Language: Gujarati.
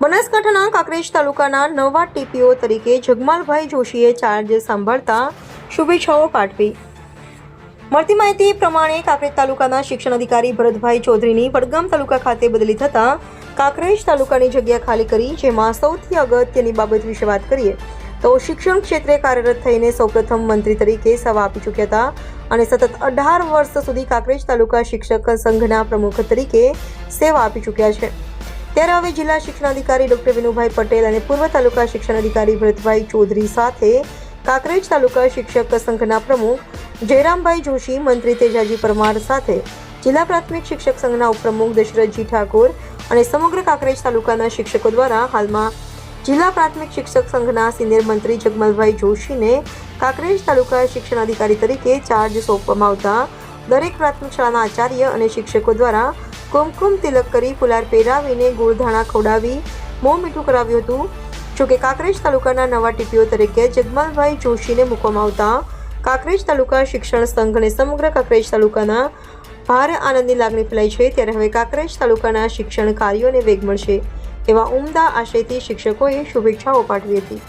બનાસકાંઠાના કાંકરેજ તાલુકાના નવા ટીપીઓ તરીકે જગમાલભાઈ જોશીએ ચાર્જ સંભાળતા શુભેચ્છાઓ પાઠવી. મળતી માહિતી પ્રમાણે કાંકરેજ તાલુકાના શિક્ષણ અધિકારી ભરતભાઈ ચૌધરીની વડગામ તાલુકા ખાતે બદલી થતાં કાંકરેજ તાલુકાની જગ્યા ખાલી કરી, જેમાં સૌથી અગત્યની બાબત વિશે વાત કરીએ, તો શિક્ષણ ક્ષેત્રે કાર્યરત થઈને સૌપ્રથમ મંત્રી તરીકે સેવા આપી ચૂક્યા હતા અને સતત અઢાર વર્ષ સુધી કાંકરેજ તાલુકા શિક્ષક સંઘના પ્રમુખ તરીકે સેવા આપી ચૂક્યા છે. ત્યારે હવે જિલ્લા શિક્ષણાધિકારી ડોક્ટર વિનુભાઈ પટેલ અને પૂર્વ તાલુકા શિક્ષણાધિકારી ભરતભાઈ ચૌધરી સાથે કાંકરેજ તાલુકા શિક્ષક સંઘના પ્રમુખ જયરામભાઈ જોશી, મંત્રી તેજાજી પરમાર સાથે જિલ્લા પ્રાથમિક શિક્ષક સંઘના ઉપપ્રમુખ દશરથજી ઠાકોર અને સમગ્ર કાંકરેજ તાલુકાના શિક્ષકો દ્વારા હાલમાં જિલ્લા પ્રાથમિક શિક્ષક સંઘના સિનિયર મંત્રી જગમલભાઈ જોશીને કાંકરેજ તાલુકા શિક્ષણાધિકારી તરીકે ચાર્જ સોંપવામાં આવતા દરેક પ્રાથમિક શાળાના આચાર્ય અને શિક્ષકો દ્વારા કુમકુમ તિલક કરી ફુલાર પહેરાવીને ગોળધાણા ખવડાવી, મોં મીઠું કરાવ્યું હતું. જોકે કાંકરેજ તાલુકાના નવા ટીપીઓ તરીકે જગમલભાઈ જોશીને મૂકવામાં આવતા કાંકરેજ તાલુકા શિક્ષણ સંઘ અને સમગ્ર કાંકરેજ તાલુકાના ભારે આનંદની લાગણી ફેલાઈ છે. ત્યારે હવે કાંકરેજ તાલુકાના શિક્ષણ કાર્યોને વેગ મળશે એવા ઉમદા આશયથી શિક્ષકોએ શુભેચ્છાઓ પાઠવી હતી.